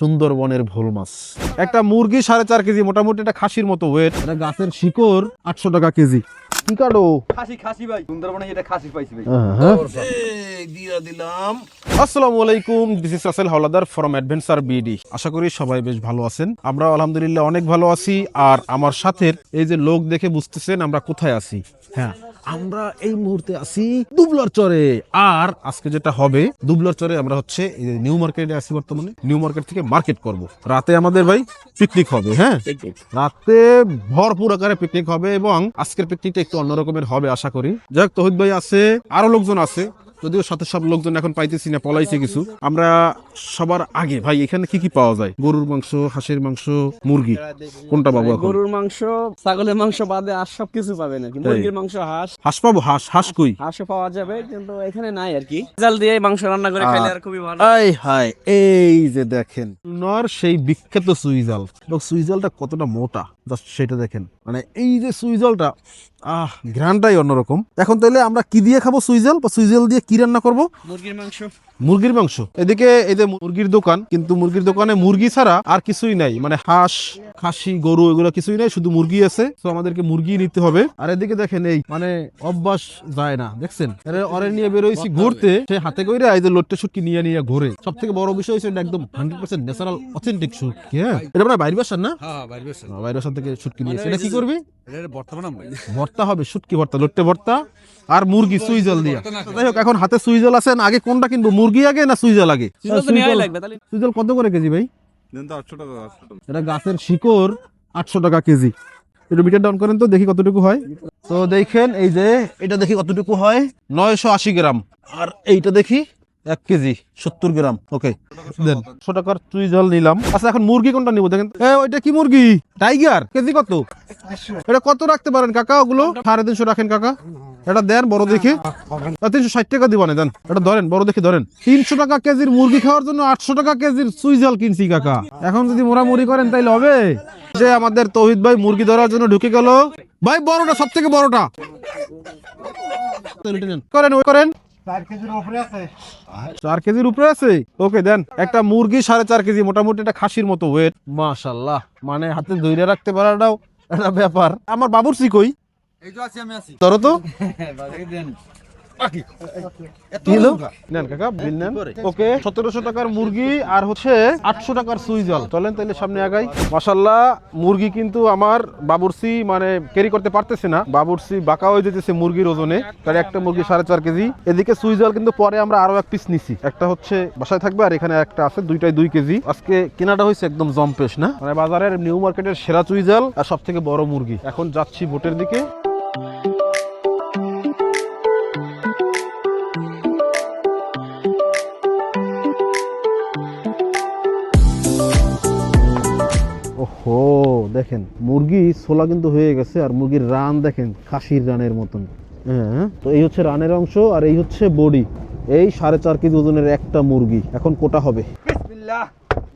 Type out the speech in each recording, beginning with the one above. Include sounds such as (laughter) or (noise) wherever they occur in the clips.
সুন্দরবনের ভোল মাছ। একটা মুরগি সাড়ে চার কেজি মোটামুটি একটা খাসির মতো ওয়েট এটা গাছের শিকড় আটশো টাকা কেজি। কি কাটো খাসি খাসি ভাই। সুন্দরবনে এটা খাসি পাইছি ভাই। দিয়া দিলাম। আসসালামু আলাইকুম this is Rasel Howlader from adventure BD আশা করি সবাই বেশ ভালো আছেন। আমরা আলহামদুলিল্লাহ অনেক ভালো আছি আর আমার সাথে এই যে লোক দেখে বুঝতেছেন আমরা কোথায় আছি। হ্যাঁ আমরা এই মুহূর্তে আছি দুবলার চরে। আর আজকে যেটা হবে দুবলার চরে আমরা হচ্ছে নিউ মার্কেটে আছি বর্তমানে। নিউ মার্কেট থেকে মার্কেট করব। রাতে আমাদের ভাই পিকনিক হবে হ্যাঁ? রাতে ভরপুর আকারে পিকনিক হবে এবং আজকের পিকনিকটা একটু অন্যরকমের হবে আশা করি। যাই হোক তহিদ ভাই আছে আরও লোকজন আছে। যদিও সাথে সব লোকজন এখন পাইতেছি না পলাইছে কিছু। আমরা সবার আগে ভাই এখানে কি কি পাওয়া যায়? গরুর মাংস হাঁসের মাংস মুরগি কোনটা পাবো গরুর মাংস ছাগলের মাংস বাদে আর সব কিছু পাবে না কিন্তু মুরগির মাংস হাঁস। হাঁস পাবো হাঁস হাঁস কই? হাঁসও পাওয়া যাবে কিন্তু এখানে নাই আর কি। জাল দিয়ে মাংস রান্না করে খাইলে আর খুবই ভালো। আই হাই এই যে দেখেন নর সেই বিখ্যাত সুইজাল এবং সুইজালটা কতটা মোটা? জাস্ট সেটা দেখেন। মানে এই যে সুইজালটা আহ ঘ্রানটাই অন্যরকম। এখন তাহলে আমরা কি দিয়ে খাব সুইজাল বা সুইজাল দিয়ে কি রান্না করব? মুরগির মাংস। মুরগির মাংস। এদিকে এই যে মুরগির দোকান কিন্তু মুরগির দোকানে মুরগি ছাড়া আর কিছুই নাই। মানে হাঁস খাসি গরু এগুলো কিছুই নাই শুধু মুরগি আছে। তো আমাদেরকে মুরগি নিতে হবে। আর এদিকে দেখেন এই মানে অভ্যাস যায় না দেখছেন? অরে নিয়ে বেরোইছি ঘুরতে। সে হাতে কইরে এই যে লোট্টে শুটকি নিয়ে নিয়ে ঘুরে। সব থেকে বড় বিষয় হচ্ছে একদম হান্ড্রেড পার্সেন্ট ন্যাচারাল অথেন্টিক শুটকি হ্যাঁ? এটা মানে বাইরে বাসার না? হ্যাঁ বাইরে বাসার। থেকে শুটকি নিয়েছে এটা কি করবি? ভর্তা হবে শুটকি ভর্তা লোট্টে ভর্তা আর মুরগি সুইজল দিয়া। যাই হোক এখন হাতে সুইজল আছেন না? আগে কোনটা কিনবো? মুরগি আগে না সুইজল আগে? সুইজল কত করে কেজি ভাই? দেন তো আটশো টাকা আটশো টাকা। এটা গাছের শিকড় আটশো টাকা কেজি। একটু মিটার ডাউন করেন তো দেখি কতটুকু হয়। তো দেখেন এই যে এটা দেখি কতটুকু হয়? নয়শো আশি গ্রাম। আর এইটা দেখি এক কেজি সত্তর গ্রাম। ওকে দেন। একশো টাকার চুই জল নিলাম। আচ্ছা এখন মুরগি কোনটা নিবো? দেখেন। ওইটা কি মুরগি? টাইগার কেজি কত? এটা কত রাখতে পারেন কাকা ওগুলো? সাড়ে তিনশো রাখেন কাকা। এটা দেন বড় দেখে। তিনশো ষাট টাকা দিবানে দেন। এটা ধরেন বড় দেখে ধরেন। তিনশো টাকা কেজির মুরগি খাওয়ার জন্য আটশো টাকা কেজির সুইজাল কিনছি কাকা। এখন যদি মোড়ামুড়ি করেন তাইলে হবে। যে আমাদের তৌহিদ ভাই মুরগি ধরার জন্য ঢুকে গেল। ভাই বড়টা সব থেকে বড়টা। করেন ওই করেন। চার কেজির উপরে আছে। ওকে দেন। একটা মুরগি সাড়ে চার কেজি মোটামুটি একটা খাসির মতো ওয়েট মাশাল্লাহ মানে হাতে ধৈর্য রাখতে পারাটাও একটা ব্যাপার। আমার বাবুর কই? এই তো আছি আমি আছি। ধরো তো। (laughs) দেন কি হলো? নেন কাকা বিল নেন। ওকে সতেরোশো টাকার মুরগি আর হচ্ছে আটশো টাকার সুইজল চলেন তাহলে সামনে আগাই। মাসাল্লাহ মুরগি কিন্তু আমার বাবুরসি মানে ক্যারি করতে পারতেছে না। বাবুরসি বাঁকা হয়ে যেতেছে মুরগির ওজনে। তার একটা মুরগি সাড়ে চার কেজি। এদিকে সুইজল কিন্তু পরে আমরা আরও এক পিস নিছি। একটা হচ্ছে বাসায় থাকবে আর এখানে একটা আছে দুইটাই দুই কেজি। আজকে কেনাটা হয়েছে একদম জম্পেশ না? মানে বাজারের নিউ মার্কেটের সেরা চুইজাল আর সব থেকে বড় মুরগি। এখন যাচ্ছি বোটের দিকে। দেখেন, মুরগি ছোলা কিন্তু হয়ে গেছে আর মুরগির রান দেখেন, খাসির রানের মতন। হ্যাঁ তো এই হচ্ছে রানের অংশ আর এই হচ্ছে বডি। এই সাড়ে চার কেজি ওজনের একটা মুরগি। এখন কোটা হবে। বিসমিল্লাহ।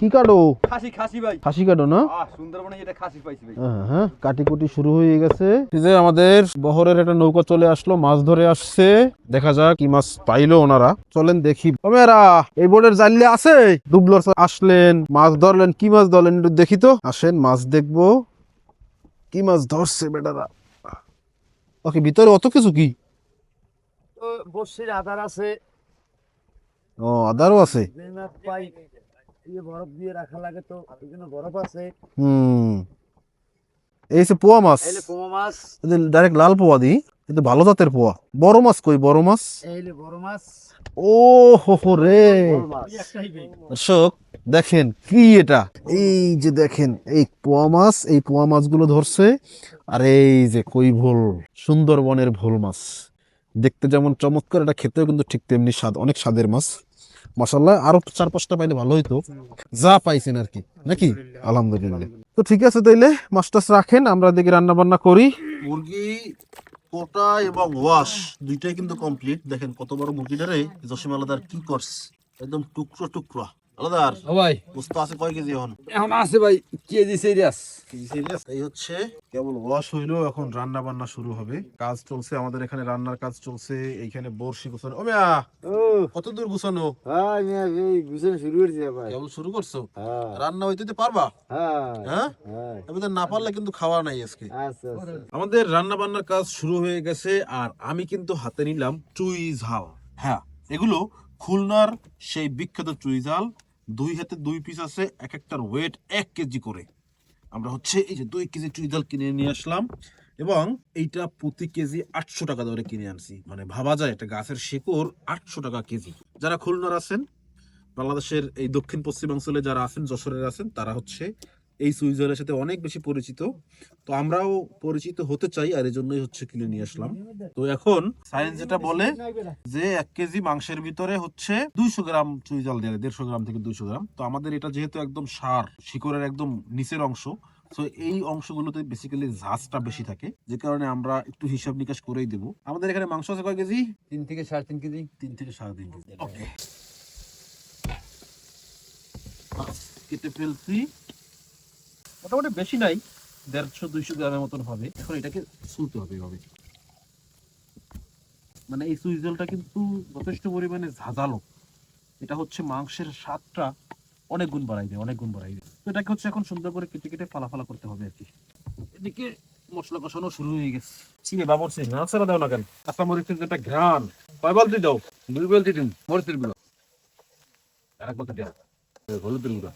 কি কাটো? খাসি খাসি ভাই। খাসি কাটো না? সুন্দরবনে এটা খাসি পাইছি ভাই। হ্যাঁ, হ্যাঁ কাটি কুটি শুরু হয়ে গেছে। এই যে আমাদের বহরের একটা নৌকা চলে আসলো মাছ ধরে আসছে। দেখা যাক কি মাছ পাইলো ওনারা। চলেন দেখি। ওমেরা এই বোর্ডের জানলে আছে? ডুবলোর আসলেন মাছ ধরলেন। কি মাছ ধরলেন একটু দেখি তো। আসেন মাছ দেখব। কি মাছ ধরছে বেটারা? ওকে ভিতরে অত কিছু কি? বসির আধার আছে। ও আদারও আছে। পাই। ইয়ে বরফ দিয়ে রাখা লাগে তো এখানে বরফ আছে। হুম। এই হচ্ছে পোয়া মাছ। এইলে পোমা মাছ। ডাইরেক্ট লাল পোয়া দি কিন্তু ভালো জাতের পোয়া। বড় মাছ কই বড় মাছ? এইলে বড় মাছ। ও হো হো রে। দর্শক দেখেন কি এটা। এই যে দেখেন এই পোয়া মাছ এই পোয়া মাছগুলো ধরছে। আর এই যে কই ভোল সুন্দরবনের ভোল মাছ। দেখতে যেমন চমৎকার এটা খেতেও কিন্তু ঠিক তেমনি স্বাদ অনেক স্বাদের মাছ। মাসাল্লাহ আরও চার পাঁচটা পাইলে ভালো হইতো। যা পাইছেন আর কি নাকি? আলহামদুলিল্লাহ। তো ঠিক আছে তাইলে মাস্টার্স রাখেন, আমরা দেখি রান্না বান্না করি। মুরগি, কোটা এবং ওয়াশ, দুইটাই কিন্তু কমপ্লিট দেখেন কত বড় মুরগিটারে জসিম আলাদার কি করছে? একদম টুকরো টুকরো। আলাদার ভাই। আছে কয় কেজি এখন? এখন আছে ভাই কেজি সিরিয়াস। KG serious? এই হচ্ছে কেবল ওয়াশ হইল এখন রান্না বান্না শুরু হবে। কাজ চলছে আমাদের এখানে রান্নার কাজ চলছে এইখানে বর্ষি গুছানো। ও মিয়া কত দূর গুছানো? হ্যাঁ মিয়া এই গুছানো শুরু করেছি ভাই। কেবল শুরু করছ? হ্যাঁ। রান্না হইতে তো পারবা? হ্যাঁ। হ্যাঁ? হ্যাঁ। না পারলে কিন্তু খাওয়া নাই আজকে। আচ্ছা আচ্ছা। আমাদের রান্না বান্নার কাজ শুরু হয়ে গেছে আর আমি কিন্তু হাতে নিলাম চুই ঝাল। হ্যাঁ এগুলো খুলনার সেই বিখ্যাত চুই ঝাল। দুই হাতে দুই পিস আছে এক একটার ওয়েট এক কেজি করে। আমরা হচ্ছে এই যে দুই কেজি চুইদাল কিনে নিয়ে আসলাম এবং এইটা প্রতি কেজি আটশো টাকা দরে কিনে আনছি। মানে ভাবা যায়, একটা গাছের শেকড় আটশো টাকা কেজি যারা খুলনার আছেন, বাংলাদেশের এই দক্ষিণ পশ্চিমাঞ্চলে যারা আছেন, যশোরের আছেন, তারা হচ্ছে এই সুইজারের সাথে অনেক বেশি পরিচিত। তো আমরাও পরিচিত হতে চাই আর এই জন্যই হচ্ছে কিনে নিয়ে আসলাম। তো এখন সায়েন্স যেটা বলে যে এক কেজি মাংসের ভিতরে হচ্ছে দুইশো গ্রাম চুইজাল দেয় দেড়শো গ্রাম থেকে দুইশো গ্রাম। তো আমাদের এটা যেহেতু একদম সার শিকড়ের একদম নিচের অংশ তো এই অংশগুলোতে বেসিক্যালি ঝাঁজটা বেশি থাকে। যে কারণে আমরা একটু হিসাব নিকাশ করেই দেবো। আমাদের এখানে মাংস আছে কয় কেজি? তিন থেকে সাড়ে তিন কেজি। তিন থেকে সাড়ে তিন কেজি। ওকে কেটে ফেলছি। মোটামুটি বেশি নাই, দেড়শো, দুইশো গ্রামের মতন হবে। এখন এটাকে সুলতে হবে এভাবে। মানে এই সুইজলটা কিন্তু যথেষ্ট পরিমাণে ঝাঁঝালো। এটা হচ্ছে মাংসের স্বাদটা অনেক গুণ বাড়াই দেয়, অনেক গুণ বাড়াই দেয়। তো এটাকে হচ্ছে এখন সুন্দর করে কেটে কেটে ফালাফালা করতে হবে আর কি। এদিকে মশলা কষানো শুরু হয়ে গেছে। চিনি বাবর সিং নাচারা দাও না কেন? কাঁচা মরিচের যেটা ঘ্রাণ, কয় বালতি দাও? দুই বলতে দিন, মরিচেরগুলো আর এক বালতি দাও। হলুদের গুঁড়া।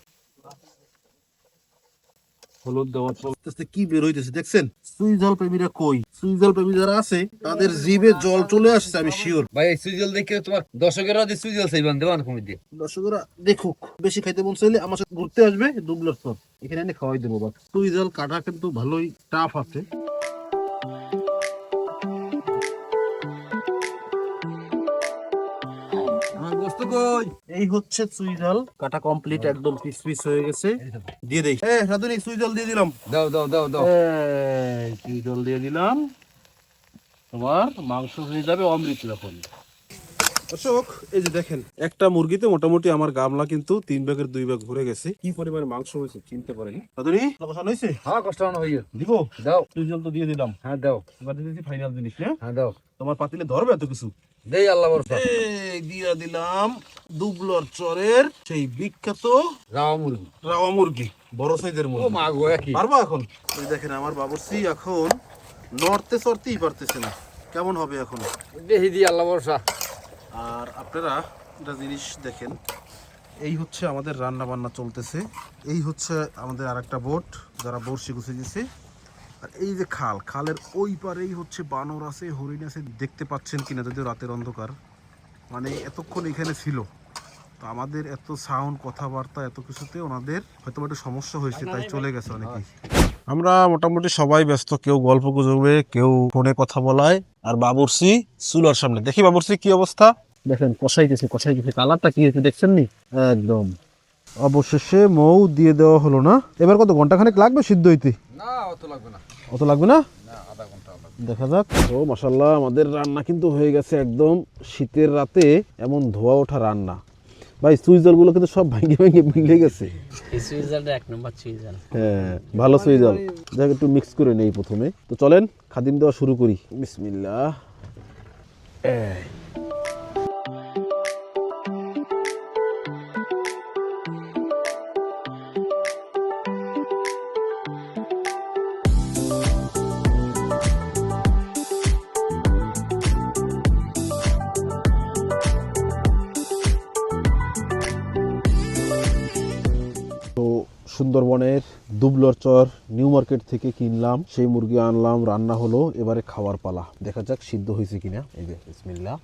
হলুদ দেওয়ার পর আস্তে আস্তে কি বের হইতেছে দেখছেন? সুইজাল প্রেমীরা কই? সুইজাল প্রেমী যারা আছে তাদের জিভে জল চলে আসছে আমি শিওর ভাই এই সুইজল দেখে তোমার দর্শকেরা যে সুইজল চাইবেন দেবান কমে দিয়ে। দর্শকেরা দেখুক বেশি খাইতে মন চাইলে আমার সাথে ঘুরতে আসবে দুবলার পর। এখানে এনে খাওয়াই দেবো বা সুইজাল কাটা কিন্তু ভালোই টাফ আছে। কই এই হচ্ছে সুইজাল কাটা কমপ্লিট একদম পিস পিস হয়ে গেছে। দিয়ে দেই। এ রাধুনি সুইজাল দিয়ে দিলাম। দাও দাও দাও দাও। এই সুইজাল দিয়ে দিলাম। তোমার মাংস হয়ে যাবে অমৃত রকম দর্শক এই যে দেখেন একটা মুরগিতে মোটামুটি আমার গামলা কিন্তু তিন ভাগের দুই ভাগ ভরে গেছে। কি পরিমাণ মাংস হয়েছে চিনতে পারেনি। বসানো হয়েছে? হ্যাঁ কষ্ট না হইয়া দিব? দাও। সুইজাল তো দিয়ে দিলাম। হ্যাঁ দাও। এবার ফাইনাল জিনিস না হ্যাঁ দাও। তোমার পাতিলে ধরবে এত কিছু? দেই আল্লাহ বরফা এই দিয়ে দিলাম দুবলর চরের সেই বিখ্যাত রাওয়া মুরগি। রাওয়া মুরগি বড় সাইজের ও মুরগি। মা গো একই। পারবা এখন? এই দেখেন আমার বাবুর্চি এখন নড়তে চড়তেই পারতেছে না। কেমন হবে এখন? দেখি দি আল্লাহ বরফা আর আপনারা একটা জিনিস দেখেন, এই হচ্ছে আমাদের রান্না বান্না চলতেছে, এই হচ্ছে আমাদের আরেকটা বোট যারা বড়শি গুছে দিছে। আর এই যে খাল, খালের ওই পারেই হচ্ছে বানর আছে, হরিণ আছে, দেখতে পাচ্ছেন কিনা যদিও রাতের অন্ধকার। মানে এতক্ষণ এখানে ছিল, তো আমাদের এত সাউন্ড, কথাবার্তা, এত কিছুতে ওনাদের হয়তো একটু সমস্যা হয়েছে, তাই চলে গেছে অনেকেই। আমরা মোটামুটি সবাই ব্যস্ত, কেউ গল্প গুজবে, কেউ ফোনে কথা বলায়, আর বাবুরসি চুলার সামনে। দেখি বাবুরসি কি অবস্থা? দেখেন কষাইতেছে কষাইতেছে কালারটা কি হয়েছে দেখছেন নি? একদম। অবশেষে মৌ দিয়ে দেওয়া হলো না। এবার কত ঘণ্টা ঘন্টাখানেক লাগবে সিদ্ধ হইতে? না অত লাগবে না। অত লাগবে না? না আধা ঘণ্টা লাগবে। দেখা যাক। ও মাসাল্লাহ আমাদের রান্না কিন্তু হয়ে গেছে একদম শীতের রাতে এমন ধোয়া ওঠা রান্না। ভাই সুইজারগুলো কিন্তু সব ভেঙে ভেঙে মিলে গেছে। এক নম্বর সুইজার। হ্যাঁ ভালো সুইজাল যাক একটু মিক্স করে নেই প্রথমে। তো চলেন খাদিম দেওয়া শুরু করি। বিসমিল্লাহ। এই। সুন্দরবনের দুবলর চর নিউ মার্কেট থেকে কিনলাম, সেই মুরগি আনলাম, রান্না হলো, এবারে খাওয়ার পালা। দেখা যাক সিদ্ধ হয়েছে কিনা। এই যে, বিসমিল্লাহ।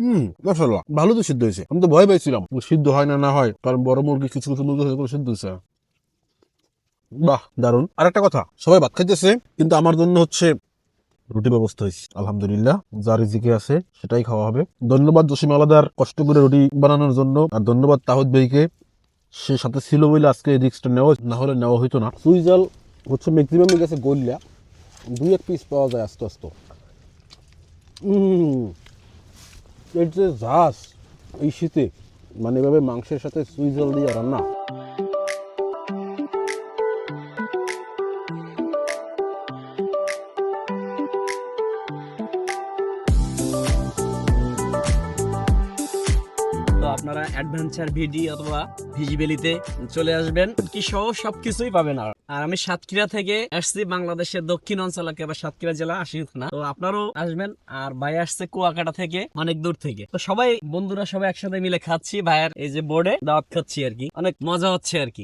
হুম, মাশাআল্লাহ, ভালো তো সিদ্ধ হয়েছে। আমি তো ভয় পাইছিলাম সিদ্ধ হয় না না হয়, কারণ বড় মুরগি কিছু কিছু মুরগি হয়ে সিদ্ধ হয়েছে। বাহ দারুণ আর একটা কথা, সবাই ভাত খাইতেছে, কিন্তু আমার জন্য হচ্ছে রুটি ব্যবস্থা হয়েছে। আলহামদুলিল্লাহ, যা রিজিকে আছে, সেটাই খাওয়া হবে। ধন্যবাদ জসিম আলাদার কষ্ট করে রুটি বানানোর জন্য, আর ধন্যবাদ তাহিদ ভাইকে সে সাথে ছিল বলে আজকে এই রিক্সটা নেওয়া না হলে নেওয়া হইতো না। সুইজাল হচ্ছে ম্যাক্সিমাম গেছে গলিয়া দুই এক পিস পাওয়া যায় আস্তে আস্তে। এর যে ঝাঁস এই শীতে মানে এভাবে মাংসের সাথে সুই জল দিয়ে রান্না। তো আপনারা অ্যাডভেঞ্চার ভিডি অথবা ভিজিবিলিতে চলে আসবেন। কি সহ সবকিছুই পাবেন আর। আর আমি সাতক্ষীরা থেকে আসছি বাংলাদেশের দক্ষিণ অঞ্চল সাতক্ষীরা জেলা আসি না তো আপনারও আসবেন আর ভাই আসছে কুয়াকাটা থেকে, অনেক দূর থেকে। তো সবাই, বন্ধুরা সবাই একসাথে মিলে খাচ্ছি ভাইয়ের এই যে বোর্ডে দাওয়াত খাচ্ছি আর কি। অনেক মজা হচ্ছে আর কি।